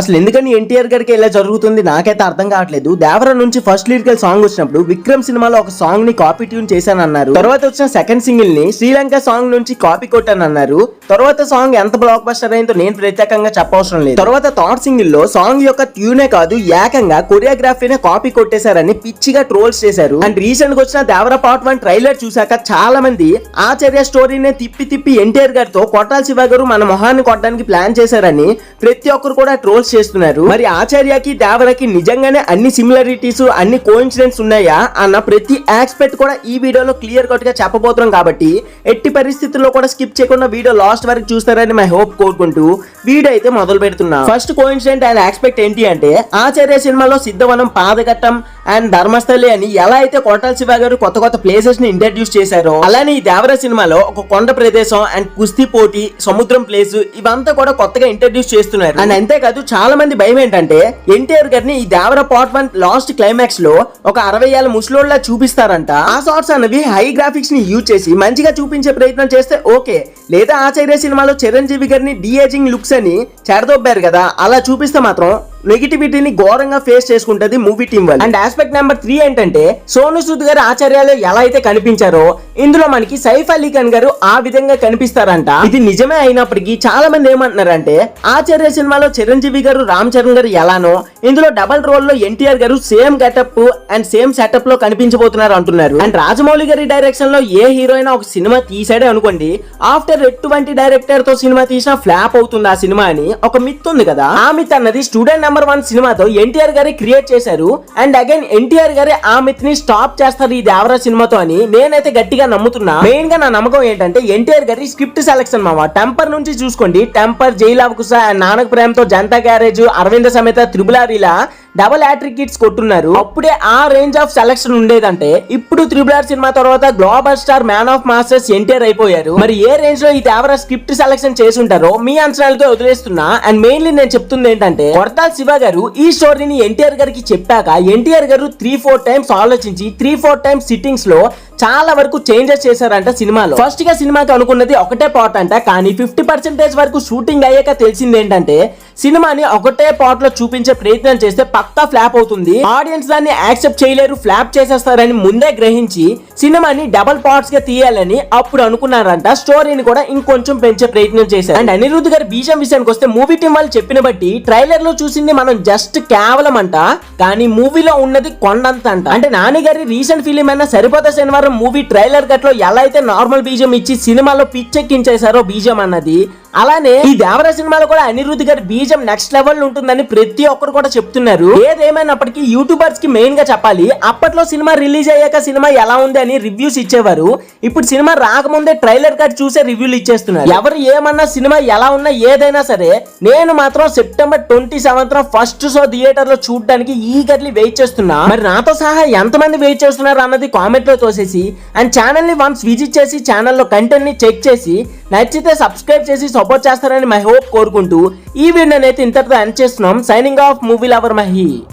అసలు ఎందుకని ఎన్టీఆర్ గారికి ఇలా జరుగుతుంది? నాకైతే అర్థం కావట్లేదు. దేవర నుంచి ఫస్ట్ లిరికల్ సాంగ్ వచ్చినప్పుడు విక్రమ్ సినిమాలో ఒక సాంగ్ని కాపీ ట్యూన్ చేశానన్నారు. తర్వాత వచ్చిన సెకండ్ సింగిల్ని శ్రీలంక సాంగ్ నుంచి కాపీ కొట్టానన్నారు. తర్వాత సాంగ్ ఎంత బ్లాక్ బస్టర్ అయిందో నేను ప్రత్యేకంగా చెప్పవసరం లేదు. తర్వాత థర్డ్ సింగిల్లో సాంగ్ యొక్క ట్యూనే కాదు ఏకంగా కొరియోగ్రఫీనే కాపీ కొట్టేశారని పిచ్చిగా ట్రోల్స్ చేశారు. అండ్ రీసెంట్గా వచ్చిన దేవర పార్ట్ వన్ ట్రైలర్ చూసాక చాలా మంది ఆచార్య స్టోరీనే తిప్పి తిప్పి ఎన్టీఆర్ గారితో కొట్టాల శివ గారు మన మొహాన్ని కొట్టడానికి ప్లాన్ చేశారని ప్రతి ఒక్కరు కూడా ట్రోల్స్ చేస్తున్నారు. మరి ఆచార్యకి దేవరకి నిజంగానే అన్ని సిమిలారిటీస్ అన్ని కోఇన్సిడెంట్స్ ఉన్నాయా? అన్న ప్రతి ఆస్పెక్ట్ కూడా ఈ వీడియోలో క్లియర్ కట్గా చెప్పబోతున్నాం కాబట్టి ఎట్టి పరిస్థితుల్లో కూడా స్కిప్ చేయకుండా వీడియో లాస్ట్ వరకు చూస్తారని మై హోప్ కోరుకుంటూ వీడియో అయితే మొదలు పెడుతున్నా. ఫస్ట్ కోఇన్సిడెంట్ అండ్ ఆస్పెక్ట్ ఏంటి అంటే ఆచార్య సినిమాలో సిద్ధవనం పాదఘట్టం అండ్ ధర్మస్థలి అని ఎలా అయితే కోటాల శివ గారు కొత్త కొత్త ప్లేసెస్ని ఇంట్రడ్యూస్ చేశారో అలానే ఈ దేవర సినిమాలో ఒక కొండ ప్రదేశం అండ్ కుస్తీ పోటీ సముద్రం ప్లేస్ ఇవంతా కూడా కొత్తగా ఇంట్రడ్యూస్ చేస్తున్నారు. అండ్ అంతేకాదు చాలా మంది భయం ఏంటంటే ఎన్టీఆర్ గారిని ఈ దేవర పార్ట్ వన్ లాస్ట్ క్లైమాక్స్లో ఒక అరవై ఏళ్ళ ముసలోళ్ళ చూపిస్తారంట. ఆ షార్ట్స్ అనేవి హై గ్రాఫిక్స్ని యూజ్ చేసి మంచిగా చూపించే ప్రయత్నం చేస్తే ఓకే లేదా ఆచార్య సినిమాలో చిరంజీవి గారిని డిఏజింగ్ లుక్స్ అని చేరదొబ్బారు కదా అలా చూపిస్తే మాత్రం నెగిటివిటీని ఘోరంగా ఫేస్ చేసుకుంటది మూవీ టీం వల్ల అండ్ ఆస్పెక్ట్ నెంబర్ త్రీ ఏంటంటే సోను సూద్ గారు ఆచార్యాలు ఎలా అయితే కనిపించారో ఇందులో మనకి సైఫ్ అలీ ఖాన్ గారు ఆ విధంగా కనిపిస్తారంట. ఇది నిజమే అయినప్పటికీ చాలా మంది ఏమంటున్నారంటే ఆచార్య సినిమాలో చిరంజీవి గారు రామ్ చరణ్ గారు ఎలానో ఇందులో డబల్ రోల్లో ఎన్టీఆర్ గారు సేమ్ గెటప్ అండ్ సేమ్ సెటప్లో కనిపించబోతున్నారు అంటున్నారు. అండ్ రాజమౌళి గారి డైరెక్షన్లో ఏ హీరోయిన్ ఒక సినిమా తీసాడే అనుకోండి ఆఫ్టర్ ఎటువంటి డైరెక్టర్తో సినిమా తీసినా ఫ్లాప్ అవుతుంది ఆ సినిమా అని ఒక మిత్ ఉంది కదా. ఆ మిత్ అన్నది స్టూడెంట్ నెంబర్ వన్ సినిమాతో ఎన్టీఆర్ గారే క్రియేట్ చేశారు. అండ్ అగైన్ ఎన్టీఆర్ గారే ఆ మిత్ని స్టాప్ చేస్తారు ఈ దేవరా సినిమాతో అని నేనైతే గట్టిగా నమ్ముతున్నా. మెయిన్గా నా నమ్మకం ఏంటంటే ఎన్టీఆర్ గారి స్క్రిప్ట్ సెలెక్షన్ మామ టెంపర్ నుంచి చూసుకోండి. టెంపర్ జైలాబ్ కుసా అండ్ నానక్ ప్రేమతో జనతా గ్యారేజ్ అరవింద సమేత త్రిబులారీలా డబల్ హ్యాట్రిక్ కిట్స్ కొట్టున్నారు. అప్పుడే ఆ రేంజ్ ఆఫ్ సెలక్షన్ ఉండేదంటే ఇప్పుడు త్రిబుల్ ఆర్ సినిమా తర్వాత global star man of masters NTR అయిపోయారు. మరి ఏ రేంజ్లో ఈ దేవరా స్క్రిప్ట్ సెలక్షన్ చేసుంటారో మీ అంచనాలతో వదిలేస్తున్నా. అండ్ మెయిన్లీ నేను చెప్తుంది ఏంటంటే కొడతాల్ శివ గారు ఈ స్టోరీని ఎన్టీఆర్ గారికి చెప్పాక ఎన్టీఆర్ గారు త్రీ ఫోర్ టైమ్స్ ఆలోచించి త్రీ ఫోర్ టైమ్స్ సిట్టింగ్స్లో చాలా వరకు చేంజెస్ చేశారంట సినిమాలో. ఫస్ట్గా సినిమాకి అనుకున్నది ఒకటే పార్ట్ అంట కానీ ఫిఫ్టీ పర్సెంటేజ్ వరకు షూటింగ్ అయ్యాక తెలిసింది ఏంటంటే సినిమాని ఒకటే పార్ట్లో చూపించే ప్రయత్నం చేస్తే పక్కా ఫ్లాప్ అవుతుంది. ఆడియన్స్ దాన్ని యాక్సెప్ట్ చేయలేరు ఫ్లాప్ చేసేస్తారని ముందే గ్రహించి సినిమాని డబల్ పార్ట్స్గా తీయాలని అప్పుడు అనుకున్నారంట. స్టోరీని కూడా ఇంకొంచెం పెంచే ప్రయత్నం చేశారు. అండ్ అనిరుద్ధ్ గారి బీజం విషయానికి వస్తే మూవీ టీం వాళ్ళు చెప్పిన బట్టి ట్రైలర్లో చూసింది మనం జస్ట్ కేవలం అంట. కానీ మూవీలో ఉన్నది కొండంత అంట. అంటే నాని గారి రీసెంట్ ఫిలిం అయినా సరిపోతే శనివారం మూవీ ట్రైలర్ గట్లో ఎలా అయితే నార్మల్ బీజం ఇచ్చి సినిమాలో పిచ్చెక్కించేశారో బీజం అన్నది అలానే ఈ దేవర సినిమాలో కూడా అనిరుద్ధ్ గారి బీజం నెక్స్ట్ లెవెల్ ఉంటుందని ప్రతి ఒక్కరు కూడా చెప్తున్నారు. ఏదేమైనప్పటికీ యూట్యూబర్స్కి మెయిన్గా చెప్పాలి అప్పట్లో సినిమా రిలీజ్ అయ్యాక సినిమా ఎలా ఉంది అని రివ్యూస్ ఇచ్చేవారు. ఇప్పుడు సినిమా రాకముందే ట్రైలర్ కట్ చూసే రివ్యూలు ఇచ్చేస్తున్నారు. ఎవరు ఏమన్నా సినిమా ఎలా ఉన్నా ఏదైనా సరే నేను మాత్రం September twenty seventh first show థియేటర్లో చూడడానికి ఈగర్లీ వెయిట్ చేస్తున్నా. మరి నాతో సహా ఎంతమంది వెయిట్ చేస్తున్నారు అన్నది కామెంట్లో తోసేసి అండ్ ఛానల్ని వన్స్ విజిట్ చేసి ఛానల్లో కంటెంట్ని చెక్ చేసి నచ్చితే సబ్స్క్రైబ్ చేసి సపోర్ట్ చేస్తారని మై హోప్ కోరుకుంటూ ఈ వీడియోని అయితే ఇంతటితో ఎండ్ చేస్తున్నాం. Signing off movie lover Mahi.